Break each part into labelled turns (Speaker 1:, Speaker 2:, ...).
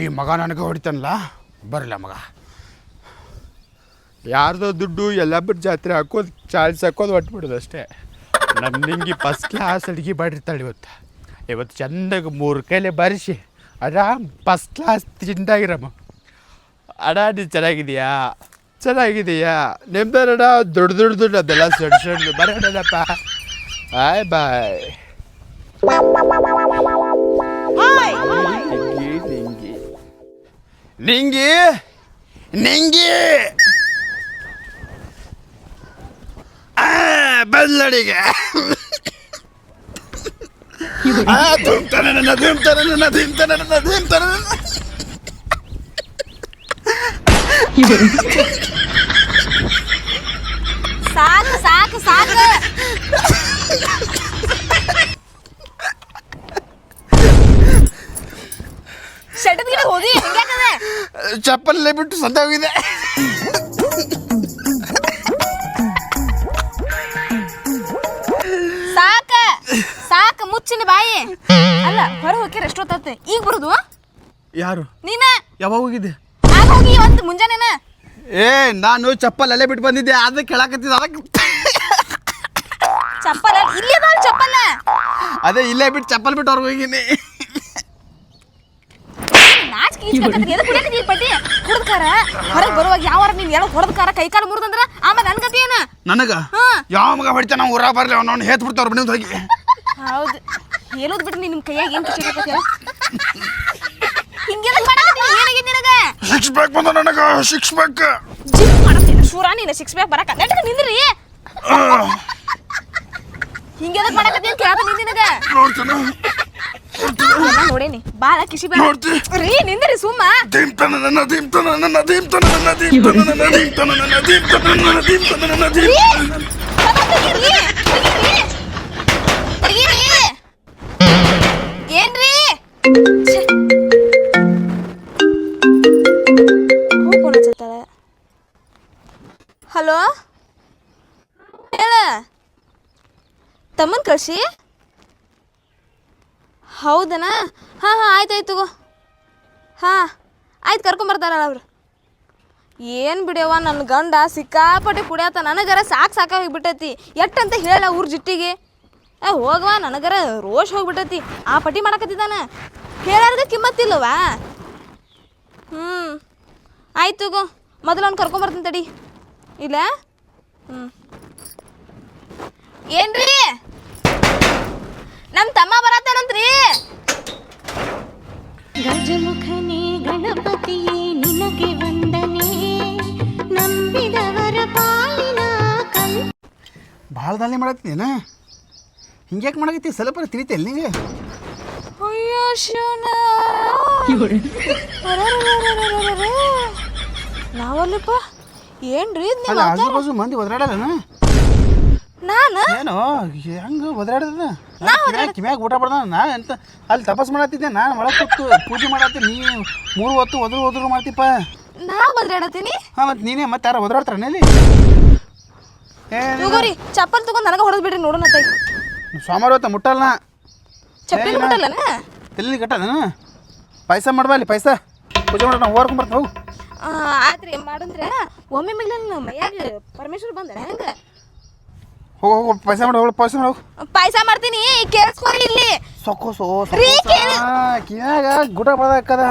Speaker 1: ಈ ಮಗ ನನಗೆ ಹೊಡಿತಾನಲ್ಲ? ಬರಲ್ಲ ಮಗ. ಯಾರ್ದೋ ದುಡ್ಡು ಎಲ್ಲ ಬಿಟ್ಟು ಜಾತ್ರೆ ಹಾಕೋದು, ಚಾಲ್ಸ್ ಹಾಕೋದು ಹೊಟ್ಬಿಡೋದು ಅಷ್ಟೇ. ನಮ್ಮ ನಿಂಗೆ ಫಸ್ಟ್ ಕ್ಲಾಸ್ ಅಡುಗೆ ಮಾಡಿರ್ತಾಳೆ ಇವತ್ತು. ಇವತ್ತು ಚೆಂದಾಗಿ ಮೂರು ಕೈಲೆ ಬರೆಸಿ ಆರಾಮ್ ಫಸ್ಟ್ ಕ್ಲಾಸ್ ತಿಂದಾಗಿರಮ್ಮ. ಅಡ ನೀ ಚೆನ್ನಾಗಿದೆಯಾ ಚೆನ್ನಾಗಿದೆಯಾ ನಿಮ್ದರಡ ದೊಡ್ಡ ದೊಡ್ಡ ದೊಡ್ಡ ಅದೆಲ್ಲ ಸಣ್ಣ ಸಣ್ಣ ಬರೋಣಪ್ಪ ಬಾಯ್ ಬಾಯ್. ನಿಂಗಿ ನಿಂಗಿ ಆ, ಬಂದ್ಲಡಿಗೆ ಚಪ್ಪಲ್ಲೇ ಬಿಟ್ಟು ಸತ್ತೋಗಿದೆ.
Speaker 2: ಸಾಕ ಸಾಕ ಮುಚ್ಚಿನ ಬಾಯಿ. ಅಲ್ಲ ಹೊರ ಹೋಗಿ ಎಷ್ಟೊತ್ತತ್ತೆ ಈಗ ಬರುದು?
Speaker 1: ಯಾರು?
Speaker 2: ನೀನ?
Speaker 1: ಯಾವಾಗ ಹೋಗಿದ್ದೆ?
Speaker 2: ಆಗ ಹೋಗಿ ಇವತ್ತು ಮುಂಜಾನೆನ?
Speaker 1: ಏ ನಾನು ಚಪ್ಪಲ್ ಅಲ್ಲೇ ಬಿಟ್ಟು ಬಂದಿದ್ದೆ. ಅದಕ್ಕೆ ಕೆಳಕತ್ತಿದ ಅದಕ್ಕೆ.
Speaker 2: ಚಪ್ಪಲ ಇಲ್ಲಿ ಚಪ್ಪಲ.
Speaker 1: ಅದೇ ಇಲ್ಲೇ ಬಿಟ್ಟು ಚಪ್ಪಲ್ ಬಿಟ್ಟು ಅವ್ರಿಗೆ ಹೋಗಿನಿ
Speaker 2: ಕುಡ್ದಕಾರ ಹೊರಗೆ ಬರುವಾಗ ಯಾವಾರ ನೀನ್ ಹೇಳೋ ಹೊಡೆದಕಾರ ಕೈ ಕಾಲು ಮುರಿದಂದ್ರ ಆಮೇಲೆ ನನ್ ಗತಿ ಏನ?
Speaker 1: ನನಗ. ಯಾವ ಮಗ ಹೊಡಿತಾನ ಊರ ಬರ್ಲಿ ಅವ್ನು ಹೇತ್ ಬಿಡ್ತಾವ್ರ ಮನೆ ಹೋಗಿ.
Speaker 2: ಹೌದು. ಹೇಳೋದ್ ಬಿಟ್ಟು ನಿಮ್ ಕೈಯಾಗ ಏನ್ ಖುಷಿ ಹಿಂಗೆಲ್ಲ ಮಾಡಕತ್ತಿ? ಏನಾಗಿದೆ ನಿನಗ?
Speaker 1: ಸಿಕ್ಸ್ ಬ್ಯಾಕ್ ಬಂದ ನನಗ ಸಿಕ್ಸ್ ಬ್ಯಾಕ್
Speaker 2: ಜಿಮ್ ಮಾಡತ್ತೀನಿ ಶೂರ ನೀನು? ಸಿಕ್ಸ್ ಬ್ಯಾಕ್ ಬರಕ? ನೆಟ್ಕ ನಿಂದ್ರಿ? ಹಿಂಗೆಲ್ಲ ಮಾಡಕತ್ತಿ ಅಂತ
Speaker 1: ನೋಡ್ತಾನ.
Speaker 2: ಎಲ್ಲ ನೋಡೇನಿ. ಬಾಳ
Speaker 1: ನೋಡ್ತಿ?
Speaker 2: ರೀ ನಿಂದ್ರಿ ಸುಮ್ಮ.
Speaker 1: ದೀಮ್ತಾನ ನನ್ನ ದೀಮ್ತಾನ ನನ್ನ ದೀಮ್ತಾನ ನನ್ನ ದೀಮ್ತಾನ ನನ್ನ ದೀಮ್ತಾನ ನನ್ನ ದೀಮ್ತಾನ ನನ್ನ ದೀಮ್ತಾನ ನನ್ನ.
Speaker 2: ಏನ್ರಿ ಹಲೋ? ಹೇಳ. ತಮ್ಮನ್ ಕಳ್ಸಿ? ಹೌದನಾ? ಹಾಂ ಹಾಂ, ಆಯ್ತು ಆಯ್ತು ತಗೋ. ಹಾಂ, ಆಯ್ತು ಕರ್ಕೊಂಬರ್ತಾರಲ್ಲ ಅವ್ರು. ಏನು ಬಿಡ್ಯವ ನನ್ನ ಗಂಡ ಸಿಕ್ಕಾಪಟ್ಟೆ ಕುಡಿಯತ್ತ ನನಗರ ಸಾಕು ಬಿಟ್ಟೈತಿ ಎಟ್ಟಂತ ಹೇಳ ಊರ್ ಜಿಟ್ಟಿಗೆ? ಏ, ಹೋಗವ, ನನಗರ ರೋಷ್ ಹೋಗ್ಬಿಟ್ಟೈತಿ. ಆ ಪಟ್ಟಿ ಮಾಡಕತ್ತಿದ್ದಾನೆ. ಹೇಳಾರ್ದ ಕಿಮ್ಮತ್ತಿಲ್ಲವಾ ಹ್ಞೂ ಆಯ್ತು ಗೋ ಮೊದಲು ಅವ್ನು ಕರ್ಕೊಂಬರ್ತೀನಿ ತಡಿ. ಇಲ್ಲ ಹ್ಞೂ ಏನ್ರಿ? ನಮ್ಮ ತಮ್ಮ ಬರತ್ತಾನಂತ್ರಿ.
Speaker 3: ಗಜಮುಖನೇ ಗಣಪತಿಯೇ ನಿನಗೆ ವಂದನೆ. ನಂಬಿದವರ ಪಾಲಿನ ಕಲ್
Speaker 1: ಭಾಳ ದಾಳಿ ಮಾಡತ್ತೀನ ಹಿಂಗ್ಯಾಕೆ ಮಾಡಕತ್ತಿ ಸ್ವಲ್ಪ ತಿಳಿತಲ್ಲ ನಿಂಗೆ
Speaker 2: ಅಯ್ಯೋ ಶಿವನ ನಾವಲ್ಲಪ್ಪ ಏನ್ರಿ
Speaker 1: ಅಲ್ಲ ಆಜು ಬಾಜು ಮಂದಿ ಒದರಾಡಲ್ಲನ
Speaker 2: ನಾನು?
Speaker 1: ಏನು? ಹೆಂಗೆ ಒದರಾಡದ ಕಿಮ್ಯಾಗ ಊಟ ಬರ್ದ ನಾ ಎಂತ ಅಲ್ಲಿ ತಪಸ್ ಮಾಡತ್ತಿದ್ದೆ ನಾನು ಒಳಗೆ ಕೂತು ಪೂಜೆ ಮಾಡತ್ತೀನಿ ನೀ ಮೂರು ಹೊತ್ತು ಒದ್ರು ಒದ್ರು ಮಾಡ್ತಿಪ್ಪ.
Speaker 2: ನಾ ಬದ್ರಾಡತೀನಿ
Speaker 1: ಹಾಂ ಮತ್ತೆ ನೀನೇ ಮತ್ತೆ ಯಾರು ಒದರಾಡ್ತಾರ ಇಲ್ಲಿ ಏ
Speaker 2: ತಗೋರಿ ಚಪ್ಪಲ್ ತಗೊಂಡ್ ನನಗೆ ಹೊಡೆದ್ ಬಿಡ್ರಿ ನೋಡೋಣ ತೈ
Speaker 1: ಸೋಮವಾರ ಹೊತ್ತ ಮುಟ್ಟಲ್ಲ
Speaker 2: ಚಪ್ಪಲಿ ಮುಟ್ಟಲ್ಲನ?
Speaker 1: ತಲೆ ಕಟ್ಟದ? ಪೈಸಾ ಮಾಡ್ಬಲ್ಲಿ ಪೈಸಾ. ಪೂಜೆ ಮಾಡೋಣ ಹೋಗ್ಕೊಂಡ್ ಬರ್ತಾವ ಹೋಗು
Speaker 2: ಆತ್ರಿ ಮಾಡಂದ್ರೆ? ಒಮ್ಮೆ ಮೇಲೆ ಮೈಯಾಗ ಪರಮೇಶ್ವರ್ ಬಂದ್ರೆ ಹೆಂಗ?
Speaker 1: ಹೋಗು ಹೋಗು ಪಾಯಸ ಮಾಡು ಹೋಗು ಪಾಯಸ ಮಾಡು ಹೋಗು.
Speaker 2: ಪಾಯಸ ಮಾಡ್ತೀನಿ ಕೇಳಿಸ್ಕೊರಿ ಇಲ್ಲಿ.
Speaker 1: ಸೊಕ್ಕೋಸು
Speaker 2: ರೀ, ಕೇಳು.
Speaker 1: ಕಿಯಾಗ ಗುಡ ಬದಕ್ಕದ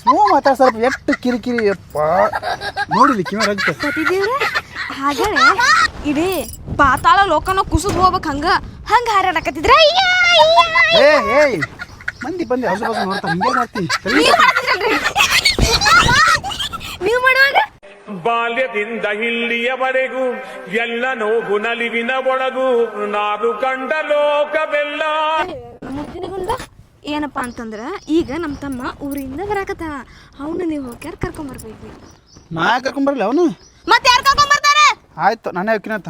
Speaker 1: ಸ್ಲೋ ಮಾತಾಡ ಸ್ವಲ್ಪ ಎಷ್ಟು ಕಿರಿಕಿರಿ ಅಪ್ಪ ನೋಡಿಲಿ ಕಿವ್ಯಾಗ ರಗ್ತ
Speaker 2: ಗೊತ್ತಿದ್ದೀವ್ರ ಹಾಗೇನೆ ಇಡೀ ಪಾತಾಳ ಲೋಕನ ಕುಸಿದ್ ಹೋಗ್ಬೇಕು ಹಂಗ. ಹಂಗ ಹಾರಾಡಕತ್ತಿದ್ರ?
Speaker 1: ಏ ಏಯ್. ಮಂದಿ ಬಂದು ಹಸು ಬಸು ನೋಡ್ತಾ ಹಿಂಗೆ ಮಾಡ್ತೀನಿ ತಲೆ
Speaker 2: ನೀವ್ ಮಾಡ್ತಿರಲ್ರಿ ನೀವ್ ಮಾಡುವಾಗ
Speaker 4: ಬಾಲ್ಯದಿಂದ ಇಲ್ಲಿಯವರೆಗೂ ಎಲ್ಲ ನೋವು ನಲಿವಿನ ಒಳಗೂ ನಾನು ಕಂಡ ಲೋಕವೆಲ್ಲ.
Speaker 2: ಏನಪ್ಪಾ ಅಂತಂದ್ರ ಈಗ ನಮ್ಮ ತಮ್ಮ ಊರಿಂದ ಬರಾಕತ್ತಾನ ಅವನು ನೀವು ಹೋಗ್ಯಾರ ಕರ್ಕೊಂಬರ್ಬೇಕು
Speaker 1: ನಾ ಕರ್ಕೊಂಬರ್ಲಿ ಅವನು?
Speaker 2: ಮತ್ತೆ ಯಾರು ಕರ್ಕೊಂಬರ್ತಾರ
Speaker 1: ಆಯ್ತು ನಾನೇ ಹೋಗ್ತೀನಂತ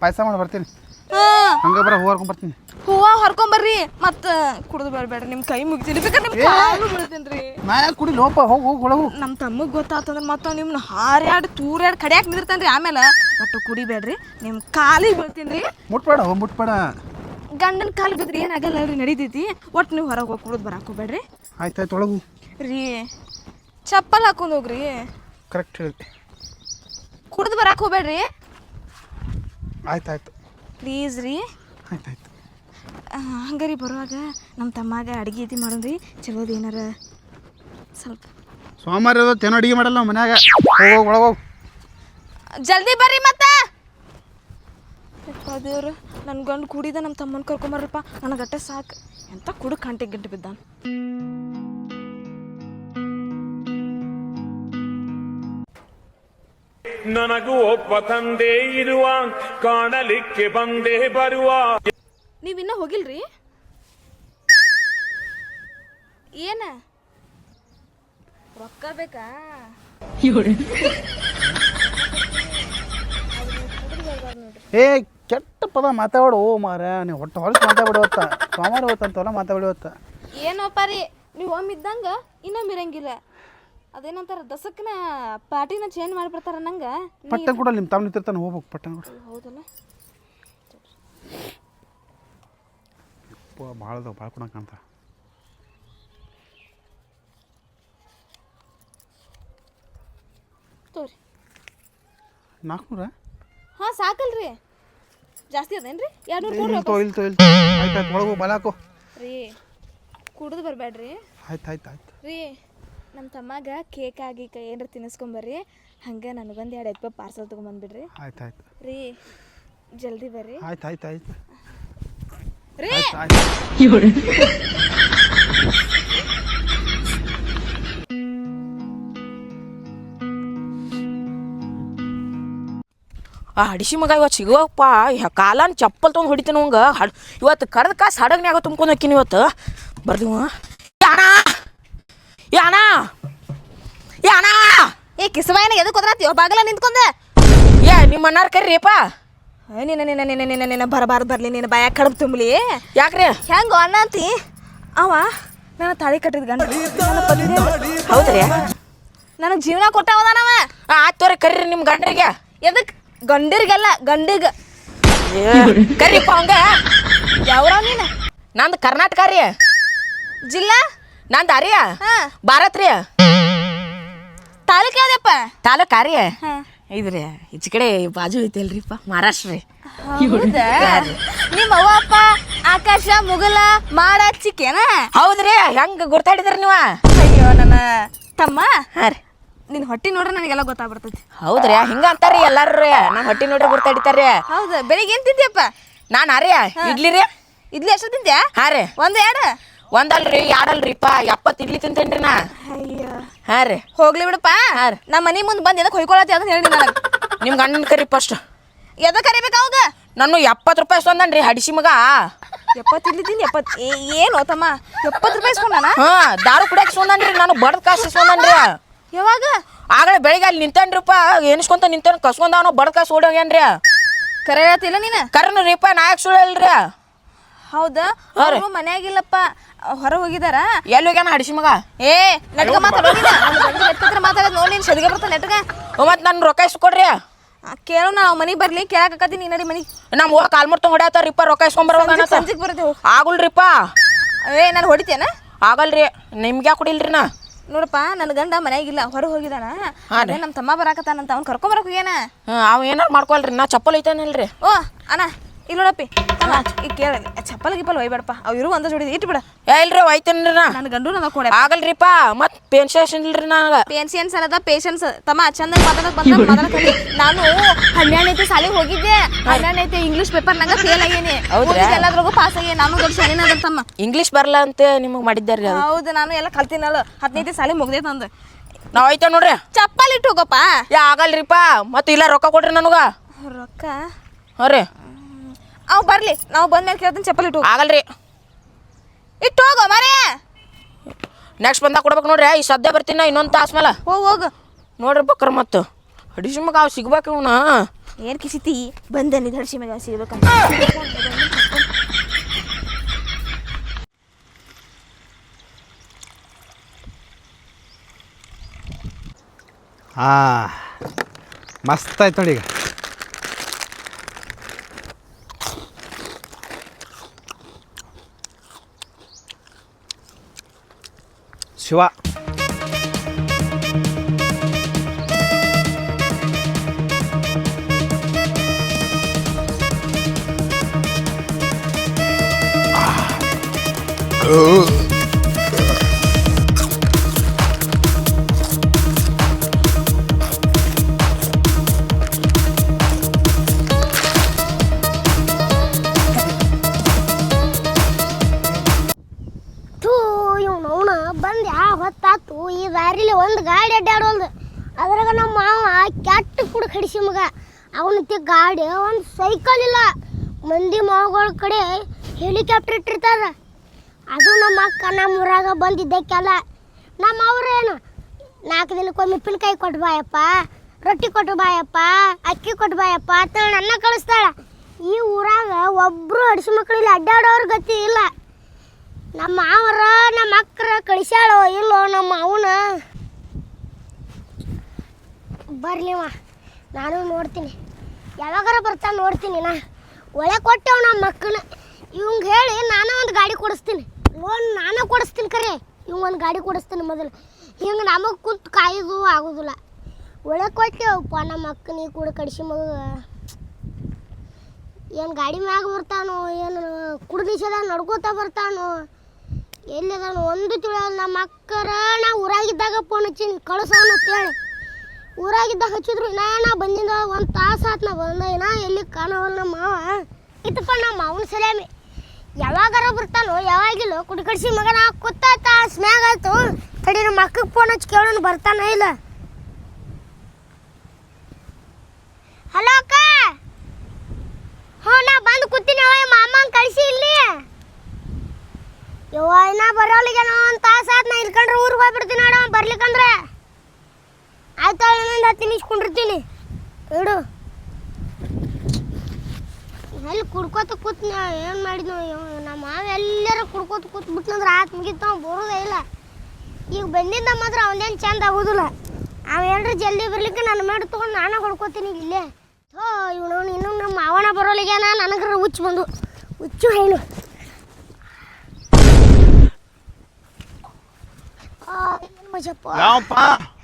Speaker 1: ಪಾಯಸ ಮಾಡಿ ಬರ್ತೀನಿ.
Speaker 2: ಹಂಗ
Speaker 1: ಹಂಗೆ ಬರ ಹೋಗ್ಕೊಂಡ್ ಬರ್ತೀನಿ.
Speaker 2: ಹೂವ ಹರ್ಕೊಂಬರ್ರಿ. ಮತ್ತ ಕುಡ್ದು ಬೇಡ್ಬೇಡ್ರಿ ನಿಮ್ ಕೈ ಮುಗಿತೀನಿ ಬೇಕಾದ್ರೆ ನಿಮ್ ಕಾಲು ಬೀಳ್ತೇನ್ರಿ
Speaker 1: ನಾ ಯಾಕೆ ಕುಡಿ ಲೋಪ ಹೋಗಿ ಹೋಗಿ ಒಳಗು
Speaker 2: ನಮ್ಮ ತಮ್ಮಗ್ ಗೊತ್ತಾತಂದ್ರೆ ಮತ್ತ ನಿಮ್ನ ಹಾರ್ಯಾಡ್ ತೂರ್ಯಾಡ್ ಕಡ್ಯಾಕ್ ನಿಂದಿರ್ತಾನ್ರಿ ಆಮೇಲೆ. ಒಟ್ಟು ಕುಡಿಬೇಡ್ರಿ ನಿಮ್ ಕಾಲಿಗೆ ಬೀಳ್ತೀನಿ
Speaker 1: ಮುಟ್ಬೇಡ ಮುಟ್ಬೇಡ.
Speaker 2: ಗಂಡನ ಕಾಲು ಬಿದ್ರಿ ಏನಾಗಲ್ಲ ರೀ ನಡೀತೈತಿ. ಒಟ್ಟು ನೀವು ಹೊರಗೆ ಹೋಗಿ ಕುಡಿದು ಬರಾಕ್ ಹೋಗ್ಬೇಡ್ರಿ.
Speaker 1: ಆಯ್ತು ಆಯ್ತು ಒಳಗು.
Speaker 2: ರೀ. ಚಪ್ಪಲ್ ಹಾಕೊಂಡು ಹೋಗ್ರಿ.
Speaker 1: ಕರೆಕ್ಟ್ ಹೇಳಿ.
Speaker 2: ಕುಡ್ದು ಬರಕ್ಕೆ ಹೋಗ್ಬೇಡ್ರಿ.
Speaker 1: ಆಯ್ತು ಆಯ್ತು.
Speaker 2: ಪ್ಲೀಸ್ ರೀ.
Speaker 1: ಆಯ್ತು ಆಯ್ತು.
Speaker 2: ಹಂಗಾರಿ ಬರುವಾಗ ನಮ್ಮ ತಮ್ಮಾಗ ಅಡುಗೆ ಇದು ಮಾಡೋದು ರೀ ಚಲೋದು ಏನಾರ ಸ್ವಲ್ಪ.
Speaker 1: ಸೋಮವಾರ ಇರೋದು ತೇನೋ ಅಡುಗೆ ಮಾಡಲ್ಲ ನಾವು ಮನ್ಯಾಗ. ಹೋಗೋಗಿ ಒಳಗೋಗಿ
Speaker 2: ಜಲ್ದಿ ಬರ್ರಿ ಮತ್ತೆ. ದೇವ್ರು ನನ್ನ ಗಂಡು ಕುಡಿದ ನಮ್ಮ ತಮ್ಮನ ಕರ್ಕೊಂಬರ್ರಪ್ಪ ನನಗೆ ಅಟ್ಟೆ ಸಾಕು. ಎಂತ ಕುಡು ಕಂಟೆ ಗಂಟೆ ಬಿದ್ದಾನ.
Speaker 4: ನನಗೂ ಒಬ್ಬ ತಂದೆ ಇರುವ ಕಾಣಲಿಕ್ಕೆ ಬಂದೇ ಬರುವ.
Speaker 2: ನೀವು ಇನ್ನೂ ಹೋಗಿಲ್ರಿ? ಏನ? ರೊಕ್ಕ ಬೇಕಾ?
Speaker 1: ಏ ಕೆಟ್ಟ ಪದ ಮಾತಾಡು ಓ ಮಾರ ನೀವು ಒಟ್ಟು ಹೊಲಸು ಮಾತಾಡ್ಬಿಡವತ್ತ. ಸೋಮವಾರ ಹೊತ್ತಂತಲ್ಲ ಮಾತಾಡಿ ಹೊತ್ತ
Speaker 2: ಏನೋಪ್ಪ ರೀ ನೀವು ಒಮ್ಮೆ ಇದ್ದಂಗ ಇನ್ನೊಮ್ಮೆ ಇರಂಗಿಲ್ಲ. ಅದೇನಂತಾರ ದಸಕ್ನ ಪಾರ್ಟಿನ ಚೇಂಜ್ ಮಾಡಿಬಿಡ್ತಾರ ನಂಗೆ.
Speaker 1: ಪಟ್ಟನ್ ಕೂಡ ನಿಮ್ಮ ತಮ್ಮ ನಿಂತಿರ್ತಾನೆ ಹೋಗ್ಬೇಕು ಪಟ್ಟನ್ ಕೂಡ.
Speaker 2: ಹೌದಲ್ಲ?
Speaker 1: ಭಾಳ ಅದಾವೆ ಭಾಳ ಕೊಡಕ್ಕಂತ
Speaker 2: ತೋರಿ.
Speaker 1: ನಾಲ್ಕುನೂರ
Speaker 2: ಹಾಂ ಸಾಕಲ್ರಿ. ಜಾಸ್ತಿ ಅದೇನ್ರಿ? ಎರಡು ನೂರು
Speaker 1: ಇಲ್ಲಿ
Speaker 2: ಕೊಡ್ರಿ
Speaker 1: ತೋ ಇಲ್ಲಿ ತೋ ಇಲ್ಲಿ ಆಯ್ತು ಆಯ್ತು ಒಳಗು ಬಲಾಕು
Speaker 2: ರೀ ಕುಡ್ದು ಬರಬೇಡ್ರಿ
Speaker 1: ಆಯ್ತು ಆಯ್ತು ಆಯ್ತು.
Speaker 2: ರೀ ನಮ್ಮ ತಮ್ಮಾಗ ಕೇಕ್ ಆಗಿ ಕೈ ಏನಾರ ತಿನ್ನಿಸ್ಕೊಂಬರ್ರಿ. ಹಂಗೆ ನನಗೊಂದು ಎರಡು ಎಗ್ ಪಾರ್ಸಲ್ ತೊಗೊಂಬಂದ್ಬಿಡ್ರಿ.
Speaker 1: ಆಯ್ತು ಆಯ್ತು.
Speaker 2: ರೀ ಜಲ್ದಿ ಬರ್ರಿ.
Speaker 1: ಆಯ್ತು ಆಯ್ತು ಆಯ್ತು.
Speaker 5: ಆ ಹಡಿಸಿ ಮಗ ಇವತ್ತು ಸಿಗುವಪ್ಪ. ಕಾಲನ ಚಪ್ಪಲ್ ತೊಗೊಂಡು ಹೊಡಿತೀನಿ ಅವಂಗ ಹಡ್ ಇವತ್ತು ಕರೆದ ಕಾಸು ಹಡಗ್ನ್ಯಾಗ ತುಂಬ್ಕೊಂಡು ಹೋಗ್ತೀನಿ ಇವತ್ತು ಬರ್ದಿವ ಯಾಣ ಯಾಣ ಯಾಣ
Speaker 2: ಏ ಕಿಸವಾಯನ ಎದಕ್ಕೆ ಹೋದ್ರಾತಿಯೋ ಬಾಗಲ ನಿಂತ್ಕೊಂಡೆ.
Speaker 5: ಏ ನಿಮ್ಮ ಅಣ್ಣಾರ್ ಕರ್ರಿಯಪ್ಪ.
Speaker 2: ನಿನ್ನ ನಿನ್ನ ನಿನ್ನ ನಿನ್ನ ನಿನ್ನ ಬರಬಾರ್ದು ಬರಲಿ ನಿನ್ನ ಬಾಯಾಗ ಕಡಬ್ ತುಂಬಲಿ.
Speaker 5: ಯಾಕ್ರಿ?
Speaker 2: ಹೆಂಗೋ ಅಣ್ಣ ಅಂತಿ ಅವ ನನ್ನ ತಾಳಿ ಕಟ್ಟಿದ ಗಂಡ.
Speaker 5: ಹೌದ್ರಿ?
Speaker 2: ನನಗೆ ಜೀವನ ಕೊಟ್ಟವದಾನವ
Speaker 5: ಆಯ್ತು ತೋರಿ ಕರ್ರಿ ನಿಮ್ಮ ಗಂಡರಿಗೆ.
Speaker 2: ಎದಕ್ಕೆ ಗಂಡರಿಗೆಲ್ಲ ಗಂಡಿಗೆ.
Speaker 5: ಕರೀಪ್ಪ ಹಂಗ
Speaker 2: ಯಾವ್ರ ನೀನು?
Speaker 5: ನಂದು ಕರ್ನಾಟಕ ರೀ.
Speaker 2: ಜಿಲ್ಲಾ?
Speaker 5: ನಂದು ಅರಿಯ.
Speaker 2: ಹಾ.
Speaker 5: ಭಾರತ್ ರೀ.
Speaker 2: ತಾಲೂಕ್ ಯಾವ್ದಪ್ಪ?
Speaker 5: ತಾಲೂಕು
Speaker 2: ಅರಿಯ.
Speaker 5: ಇದ್ರಿ ಈಚ ಕಡೆ ಬಾಜು ಐತಲ್ರಿಪ್ಪ ಮಹಾರಾಷ್ಟ್ರ. ರೀ
Speaker 2: ಹೌದಾ ನಿಮ್ಮ ಅವ್ವ ಅಪ್ಪ ಆಕಾಶ ಮುಗಲ ಮಾಡ ಚಿಕ್ಕೇನ?
Speaker 5: ಹೌದ್ರಿ ಹೆಂಗ್ ಗುರ್ತಾಡಿದ್ರಿ ನೀವ?
Speaker 2: ಅಯ್ಯೋ ನನ್ನ ತಮ್ಮ.
Speaker 5: ಹಾಂ ರೀ.
Speaker 2: ನಿನ್ ಹೊಟ್ಟಿ ನೋಡ್ರೆ ನನಗೆಲ್ಲ ಗೊತ್ತಾಗ್ಬಿಡ್ತೈತಿ.
Speaker 5: ಹೌದ್ರಿ ಹಿಂಗ ಅಂತಾರ್ರಿ ಎಲ್ಲಾರು ನಾನು ಹೊಟ್ಟಿ ನೋಡ್ರಿ ಗುರ್ತಾಡಿತಾರ್ರಿ.
Speaker 2: ಹೌದಾ? ಬೆಳಿಗ್ಗೆ ಏನ್ ತಿಂತಿಯಪ್ಪ
Speaker 5: ನಾನು ಅರೇ ಇಡ್ಲಿ ರೀ.
Speaker 2: ಇಡ್ಲಿ ಎಷ್ಟು ತಿಂತ್ಯಾ
Speaker 5: ಹಾ ರೀ.
Speaker 2: ಒಂದು ಎರಡು?
Speaker 5: ಒಂದಲ್ರಿ ಎರಡಲ್ರಿಪ್ಪ ಎಪ್ಪತ್ತು ಇಡ್ಲಿ ತಿಂತೇನ್ರಿ ನಾ. ಹಾ ರೀ.
Speaker 2: ಹೋಗ್ಲಿ ಬಿಡಪ್ಪ.
Speaker 5: ಹಾಂ.
Speaker 2: ನಮ್ಮ ಮನೆ ಮುಂದೆ ಬಂದು ಎದಕ್ಕೆ ಹೊಯ್ಕೊಳತಿ ಅದನ್ನ ಹೇಳಿ ನನಗೆ.
Speaker 5: ನಿಮ್ಮ ಗಂಡನ ಕರಿ ಫಸ್ಟ್
Speaker 2: ಎದಕ್ಕೆ ಕರಿಬೇಕು ಅವಾಗ?
Speaker 5: ನಾನು ಎಪ್ಪತ್ತು ರೂಪಾಯಿ ತಂದನ್ರಿ ಹಡಿಸಿ ಮಗ.
Speaker 2: ಎಪ್ಪತ್ತು ಇಡ್ಲಿ ತಿಂದು ಎಪ್ಪತ್ತು ಏನು ತಮ್ಮ? ಎಪ್ಪತ್ತು ರೂಪಾಯಿ ಇಸ್ಕೊಂಡಾನ
Speaker 5: ಹಾ ದಾರು ಕುಡಿಯಕ್ಕೆ ಸೊಂದನ್ರಿ ನಾನು ಬಡದ್ ಕಾಸು ಇಸ್ಕೊಂಡನ್ರಿ
Speaker 2: ಯಾವಾಗ?
Speaker 5: ಆಗಲೇ ಬೆಳಿಗ್ಗೆ ಅಲ್ಲಿ ನಿಂತನ್ರಿಪ್ಪ ಎನಿಸ್ಕೊಂತ ನಿಂತೇನ್ ಕಸ್ಕೊಂಡವನು ಬಡದ್ ಕಾಸು ಓಡೋಗ್ಯಾನ್ರಿ
Speaker 2: ಕರೆ ಹೇಳ್ತಿಲ್ಲ ನೀನು?
Speaker 5: ಕರ್ನ ರೀಪ ನಾ ಯಾಕೆ ಹೇಳ್ರಿ.
Speaker 2: ಹೌದಾ? ಅವರು ಮನ್ಯಾಗಿಲ್ಲಪ್ಪ. ಹೊರ ಹೋಗಿದಾರ?
Speaker 5: ಎಲ್ಲಿ ಹೋಗ್ಯಾನ ಹಡಿಸಿ ಮಗ?
Speaker 2: ಏ ನಟ್ಕ ಮಾತಾಡೋ ನೀನು ನಮ್ಮ ಗಂಡ ಎತ್ತತ್ರ ಮಾತಾಡೋದು ನೋಡಿ ನೀನು ಸದಿಗೆ ಬರ್ತಾನೆ ನೆಟ್ಗ.
Speaker 5: ಮತ್ತು ನನ್ನ ರೊಕ್ಕ ಇಸ್ಕೊಡ್ರಿ
Speaker 2: ಕೇಳು ನಾ ಮನೆಗೆ ಬರ್ಲಿ ಕೇಳಾಕತ್ತೀನಿ ನಡಿ ಮನೆಗೆ.
Speaker 5: ನಮ್ಮ ಹೋಗ ಕಾಲ್ಮರ್ ತೊಗೊಂಡು ಹೊಡ್ಯಾತಾರಿಪ್ಪ ರೊಕ್ಕ ಇಸ್ಕೊಂಬರ್ಬೇಕು
Speaker 2: ಸಂಜೆಗೆ ಬರುತ್ತೆ
Speaker 5: ಆಗುಲ್ರಿಪ್ಪ
Speaker 2: ಏ ನಾನು ಹೊಡಿತೇನ?
Speaker 5: ಆಗಲ್ರಿ ನಿಮ್ಗೆ ಯಾಕೆ ಕುಡಿಲ್ರಿ ನಾ?
Speaker 2: ನೋಡಪ್ಪ ನನ್ನ ಗಂಡ ಮನೆಯಾಗಿಲ್ಲ ಹೊರ ಹೋಗಿದಾನ. ಅದೇ ನಮ್ಮ ತಮ್ಮ ಬರಾಕತ್ತಾನಂತ ಅವ್ನು ಕರ್ಕೊಂಬರಕ್ ಹೋಗ್ಯಾನ?
Speaker 5: ಹಾಂ ಅವ ಏನಾರು ಮಾಡ್ಕೊಳ್ರಿ ನಾ ಚಪ್ಪಲ್ ಐತಾನಿಲ್ರಿ
Speaker 2: ಓ ಅಣ್ಣ. ಇಲ್ಲಿ ನೋಡಪ್ಪಿ. ಈಗ ಕೇಳ ಚಪ್ಪಲ್ ಗಿಪ್ಪಲ್ ಒಯ್ಬೇಡಪ್ಪ. ಅವ್ ಇರು ಒಂದ ಜೋಡಿ
Speaker 5: ಇಟ್ಬಿಡ. ಇಲ್ರಿ ಒಯ್ತೇನ್ರಿ ನಾ.
Speaker 2: ನನ್ನ ಗಂಡು ನನ್ನ ಕೊಡ
Speaker 5: ಆಗಲ್ರಿಪ್ಪ. ಮತ್ ಪೆನ್ಷನ್ ಇಲ್ರಿ ನನಗೆ.
Speaker 2: ಪೇನ್ಸಿಯನ್ಸ್ ಅಲ್ಲದ ಪೇಷನ್ಸ್ ತಮ್ಮ ಚಂದ ಮಾತಾಡಕ್ ಬಂದ ಮಾತಾಡಕ್ ಕಲಿ. ನಾನು ಹನ್ನೆರಡನೇತೆ ಸಾಲಿಗೆ ಹೋಗಿದ್ದೆ. ಹನ್ನೆರಡನೇತೆ ಇಂಗ್ಲಿಷ್ ಪೇಪರ್ ನಂಗ ಫೇಲ್ ಆಗೇನಿ? ಎಲ್ಲದ್ರಾಗೂ ಪಾಸ್ ಆಗೇನಿ ನಾನು ದೊಡ್ಡ ಶಾಲಿನ ಅದ ತಮ್ಮ.
Speaker 5: ಇಂಗ್ಲಿಷ್ ಬರಲ್ಲ ಅಂತ ನಿಮಗೆ ಮಾಡಿದ್ದಾರೆ
Speaker 2: ಹೌದು ನಾನು ಎಲ್ಲ ಕಲ್ತಿನಲ್ಲ. ಹದಿನೈದು ಸಾಲಿ ಮುಗ್ದೈತೆ ನಂದು
Speaker 5: ನಾವು ಐತ ನೋಡ್ರಿ.
Speaker 2: ಚಪ್ಪಲ್ ಇಟ್ಟು ಹೋಗಪ್ಪ.
Speaker 5: ಯಾ ಆಗಲ್ರಿಪ್ಪ. ಮತ್ತು ಇಲ್ಲ ರೊಕ್ಕ ಕೊಡ್ರಿ ನನಗ.
Speaker 2: ರೊಕ್ಕ?
Speaker 5: ಹ್ಞೂ ರೀ.
Speaker 2: ಅವ್ ಬರ್ಲಿ ನಾವು ಬಂದ್ಮೇಲೆ ಕೇಳ್ತೀನಿ ಚಪ್ಪಲಿ ಇಟ್ಟು ಹೋಗು.
Speaker 5: ಆಗಲ್ರಿ.
Speaker 2: ಇಟ್ಟು ಹೋಗೋ ಮರೇ.
Speaker 5: ನೆಕ್ಸ್ಟ್ ಬಂದಾಗ ಕೊಡ್ಬೇಕು ನೋಡ್ರಿ ಈ ಸದ್ಯ ಬರ್ತೀನಿ ನಾ ಇನ್ನೊಂದು ತಾಸು ಮೇಲೆ.
Speaker 2: ಹೋಗ್ ಹೋಗು.
Speaker 5: ನೋಡ್ರಿ ಬಕ್ರ ಮತ್ತು. ಹಡಿಸಿ ಮಗ ಅವ್ ಸಿಗ್ಬೇಕು ಇವನ.
Speaker 2: ಏನ್ ಕಿಸಿತಿ? ಬಂದೆ ನೀ ಧಡ್ಸಿ ಮ್ಯಾಗ ಸಿಗ್ಬೇಕಂತ
Speaker 1: ಹಾಂ ಮಸ್ತ್ ಆಯ್ತು ನೋಡಿ ಈಗ. ち
Speaker 6: は。あ。ಇವ್ನು ಅವನು ಬಂದು ಯಾವ ಹೊತ್ತಾತು, ಈ ದಾರಿಲಿ ಒಂದು ಗಾಡಿ ಅಡ್ಡಾಡೋಲ್ದು ಅದ್ರಾಗ ನಮ್ಮ ಮಾವ ಕೆಟ್ಟ ಕುಡ ಕಡಿಸಿ ಮಗ. ಅವನತಿ ಗಾಡಿ, ಒಂದು ಸೈಕಲ್ ಇಲ್ಲ. ಮಂದಿ ಮಾವುಗಳ ಕಡೆ ಹೆಲಿಕಾಪ್ಟರ್ ಇಟ್ಟಿರ್ತಾರೆ. ಅದು ನಮ್ಮ ಅಕ್ಕ, ನಮ್ಮ ಊರಾಗ ಬಂದಿದ್ದಕ್ಕೆಲ್ಲ. ನಮ್ಮ ಅವ್ರೇನು ನಾಲ್ಕು ದಿನಕ್ಕೊಮ್ಮೆ ಉಪ್ಪಿನಕಾಯಿ ಕೊಟ್ಟು ಬಾಯಪ್ಪ, ರೊಟ್ಟಿ ಕೊಟ್ಟು ಬಾಯಪ್ಪ, ಅಕ್ಕಿ ಕೊಟ್ಟು ಬಾಯಪ್ಪ ಅಂತೇಳಿ ನನ್ನ ಕಳಿಸ್ತಾಳೆ. ಈ ಊರಾಗ ಒಬ್ಬರು ಅಡಿಸಿ ಮಕ್ಕಳಿಲ್ಲ ಅಡ್ಡಾಡೋರು ಗತಿ ಇಲ್ಲ. ನಮ್ಮ ಮಾವರ, ನಮ್ಮ ಅಕ್ಕರ ಕಳಿಸ್ಯಾಳೋ ಇಲ್ಲೋ ನಮ್ಮ ಅವನ ಬರ್ಲಿವ ನಾನು ನೋಡ್ತೀನಿ. ಯಾವಾಗಾರ ಬರ್ತಾ ನೋಡ್ತೀನಿ ನಾ. ಒಳ್ಳೆ ಕೊಟ್ಟೆವು ನಮ್ಮ ಮಕ್ಕನ ಇವಂಗೆ ಹೇಳಿ ನಾನು ಒಂದು ಗಾಡಿ ಕೊಡಿಸ್ತೀನಿ. ಲೋನ್ ನಾನು ಕೊಡಿಸ್ತೀನಿ ಕರೆ. ಇವಂಗೆ ಒಂದು ಗಾಡಿ ಕೊಡಿಸ್ತೀನಿ ಮೊದಲು. ಹಿಂಗೆ ನಮಗೆ ಕುಂತು ಕಾಯೋದು ಆಗೋದಿಲ್ಲ. ಒಳೆ ಕೊಟ್ಟೆವಪ್ಪ ನಮ್ಮ ಅಕ್ಕನಿಗೆ ಕೂಡ ಕಡಿಸಿ ಮಗ. ಏನು ಗಾಡಿ ಮ್ಯಾಗ ಬರ್ತಾನೋ, ಏನು ಕುಡ್ದಿಸದ ನಡ್ಕೋತಾ ಬರ್ತಾನೋ. ಎಲ್ಲಿದಾನು ಒಂದು ತಿಳಿಯಲ್ಲ ನಮ್ಮ ಅಕ್ಕರ, ನಾ ಊರಾಗಿದ್ದಾಗ ಫೋನ್ ಹಚ್ಚೀನಿ ಕಳಿಸೋಣ ಅಂತೇಳಿ ಊರಾಗಿದ್ದಾಗ ಹಚ್ಚಿದ್ರು, ನಾ ನಾ ಬಂದಿಂದ ಒಂದು ತಾಸು ಆತು ನಾ ಬಂದ ಎಲ್ಲಿ ಕಾಣವಲ್ಲ ನಮ್ಮ ಮಾವ? ಇತ್ತಪ್ಪ ನಮ್ಮ ಮಾವನ ಸಲೇಮಿ ಯಾವಾಗಾರ ಬರ್ತಾನೋ, ಯಾವಾಗಿಲ್ಲೋ ಕುಡಿಕಡಿಸಿ ಮಗ ನಾ ಕೂತ ತಾಸು ಮ್ಯಾಗ ಆಯ್ತು. ಕಡೆ ನಮ್ಮ ಅಕ್ಕಗೆ ಫೋನ್ ಹಚ್ಚಿ ಕೇಳೋಣ ಬರ್ತಾನ ಇಲ್ಲ. ಹಲೋ ಅಕ್ಕ? ಹ್ಞೂ ನಾ ಬಂದು ಕೂತೀನಿ ಅವ ಮಾಮನ ಕಳಿಸಿ ಇಲ್ಲಿ. ಯವ್ವ, ಇನ್ನ ಬರೋಲಿಗೇನೋ ಒಂದು ತಾಸು ಆತ್, ನಾ ಇಲ್ಕಂಡ್ರೆ ಊರಿಗೆ ಹೋಗ್ಬಿಡ್ತೀನಿ ನೋಡ, ಬರ್ಲಿಕ್ಕಂದ್ರೆ. ಆಯ್ತಾ, ಇನ್ನೊಂದು ಹತ್ತು ನಿಮಿಷ ಕುಂಡಿರ್ತೀನಿ. ಇಡು. ಎಲ್ಲಿ ಕುಡ್ಕೋತ ಕೂತ್ ಏನು ಮಾಡಿದ್ನು ನಮ್ಮ ಮಾವ ಎಲ್ಲರೂ ಕುಡ್ಕೋತ ಕೂತ್ ಬಿಟ್ನಂದ್ರೆ ಆತ್ ಮುಗಿತು ಅವ್ನು ಬರೋದೇ ಇಲ್ಲ. ಈಗ ಬಂದಿದ್ದ ಮಾತ್ರ ಅವನೇನು ಚಂದ ಆಗೋದಿಲ್ಲ. ಅವ ಏನ್ರ ಜಲ್ದಿ ಬರ್ಲಿಕ್ಕೆ ನನ್ನ ಮಾಡಿ ತೊಗೊಂಡು ನಾನು ಹೊಡ್ಕೋತೀನಿ ಇಲ್ಲೇ ಥೋ, ಇವನು, ಇನ್ನೂ ನಮ್ಮ ಮಾವನ ಬರೋಲಿಗೇನ ನನಗ್ರ ಹುಚ್ಚು ಬಂದು. ಹುಚ್ಚು ಹೇಳು ಆ, ಏನ್ ಮಜಪ್ಪ
Speaker 1: ಯಾವಪ್ಪ?